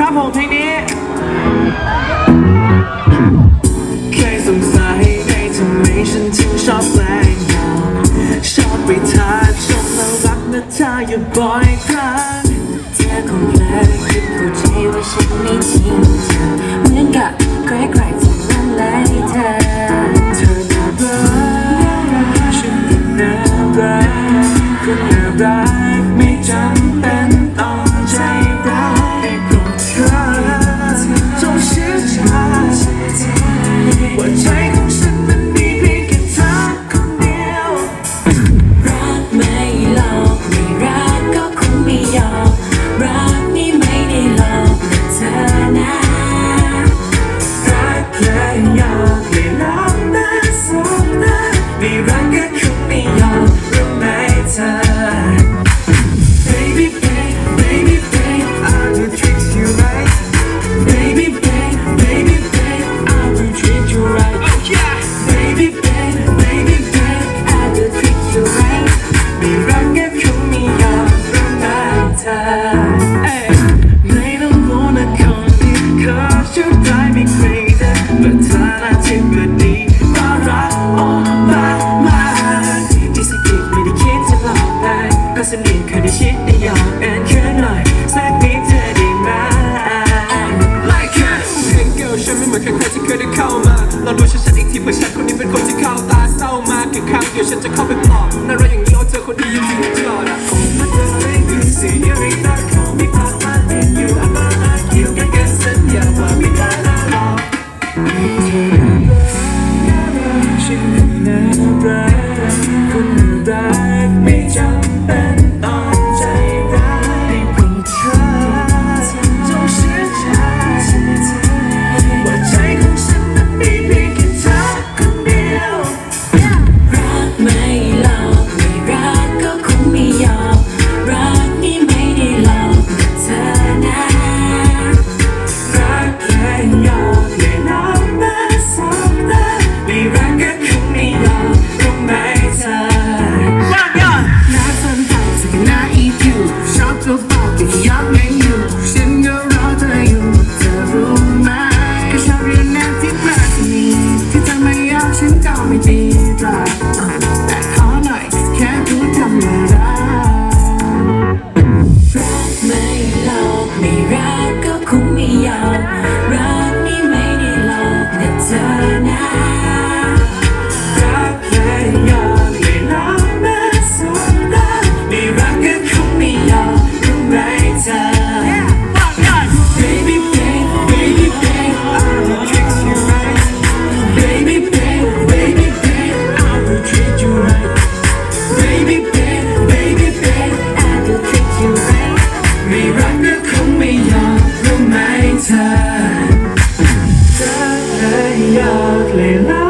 ครับผมเพนี้ เคยสงสัยในทำไมฉันถึงชอบแปลงชอบไปทาชมแล้วรักนะเธออยู่บ่อยครั้ง yeah. mission to cover як ліна.